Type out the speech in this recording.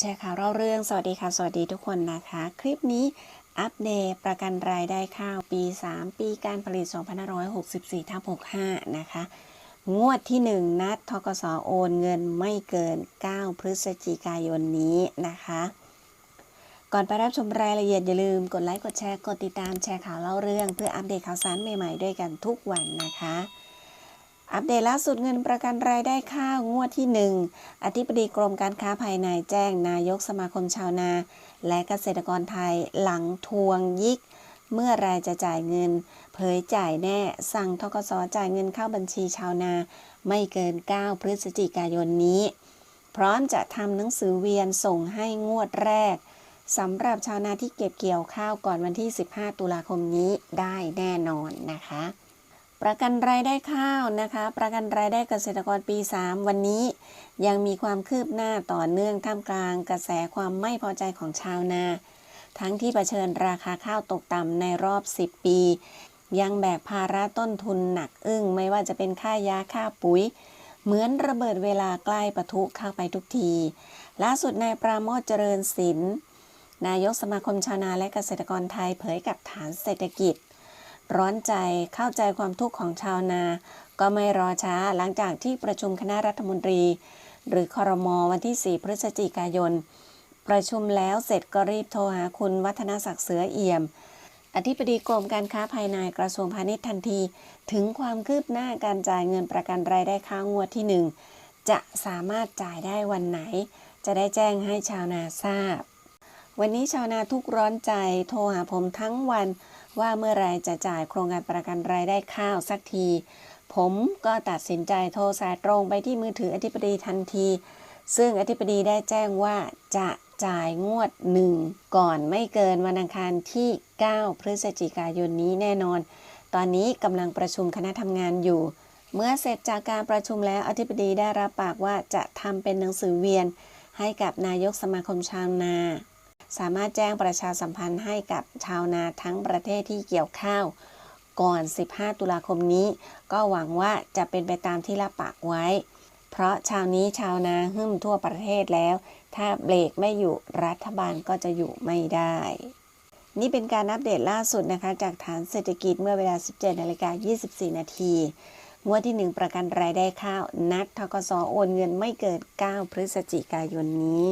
แชร์ข่าวเล่าเรื่อง สวัสดีค่ะ สวัสดีทุกคนนะคะ คลิปนี้อัปเดตประกันรายได้ข้าวปี 3 ปีการผลิต 2564ทับ65 นะคะ งวดที่ 1 นัดทกสโอนเงินไม่เกิน 9 พฤศจิกายนนี้นะคะ ก่อนไปรับชมรายละเอียดอย่าลืมกดไลค์ กดแชร์ กดติดตามแชร์ข่าวเล่าเรื่อง เพื่ออัปเดตข่าวสารใหม่ๆด้วยกันทุกวันนะคะ อัปเดตล่าสุดเงินประกันรายได้ข้าวงวดที่ 1 อธิบดีกรมการค้าภายในแจ้งนายกสมาคมชาวนา และเกษตรกรไทยหลังทวงยิก เมื่อรายจะจ่ายเงิน เผยจ่ายแน่ สั่งทกสจ่ายเงินเข้าบัญชีชาวนา ไม่เกิน 9 พฤศจิกายนนี้ พร้อมจะทำหนังสือเวียนส่งให้งวดแรกสำหรับชาวนาที่เก็บเกี่ยวข้าวก่อนวันที่ 15 ตุลาคมนี้ได้แน่นอนนะคะ ประกันรายได้ข้าวนะคะ ประกันรายได้เกษตรกรปี 3 วันนี้ ยังมีความคืบหน้าต่อเนื่องท่ามกลางกระแสความไม่พอใจของชาวนา ทั้งที่เผชิญราคาข้าวตกต่ำในรอบ 10 ปี ยังแบกภาระต้นทุนหนักอึ้ง ไม่ว่าจะเป็นค่ายาค่าปุ๋ย เหมือนระเบิดเวลาใกล้ปะทุเข้าไปทุกที ล่าสุดนายปราโมทเจริญศิลป์นายกสมาคมชาวนาและเกษตรกรไทยเผยกับฐานเศรษฐกิจ ร้อนใจเข้าใจความทุกข์ของชาวนา ก็ไม่รอช้าหลังจากที่ประชุมคณะรัฐมนตรี หรือคอรมอวันที่ 4 พฤศจิกายน ประชุมแล้วเสร็จก็รีบโทรหาคุณวัฒนศักดิ์เสือเอี่ยม อธิบดีกรมการค้าภายในกระทรวงพาณิชย์ทันที ถึงความคืบหน้าการจ่ายเงินประกันรายได้ค้างงวดที่ 1 จะสามารถจ่ายได้วันไหน จะได้แจ้งให้ชาวนาทราบ วันนี้ชาวนาทุกร้อนใจโทรหาผมทั้งวันว่าเมื่อไรจะจ่ายโครงการประกันรายได้ข้าวสักที ผมก็ตัดสินใจโทรสายตรงไปที่มือถืออธิบดีทันที ซึ่งอธิบดีได้แจ้งว่าจะจ่ายงวดหนึ่งก่อนไม่เกินวันอังคารที่ 9 พฤศจิกายนนี้แน่นอน ตอนนี้กำลังประชุมคณะทำงานอยู่ เมื่อเสร็จจากการประชุมแล้วอธิบดีได้รับปากว่าจะทำเป็นหนังสือเวียน ให้กับนายกสมาคมชาวนา สามารถแจ้งประชาสัมพันธ์ให้กับชาวนาทั้งประเทศที่เกี่ยวข้าว ก่อน 15 ตุลาคมนี้ ก็หวังว่าจะเป็นไปตามที่รับปากไว้ เพราะชาวนี้ชาวนาหึ่มทั่วประเทศแล้ว ถ้าเบรกไม่อยู่รัฐบาลก็จะอยู่ไม่ได้ นี่เป็นการอัปเดตล่าสุดนะคะ จากฐานเศรษฐกิจเมื่อเวลา 17นาฬิกา24 นาทีงวดที่ 1 ประกันรายได้ข้าว นัดทกสโอนเงินไม่เกิน 9 พฤศจิกายนนี้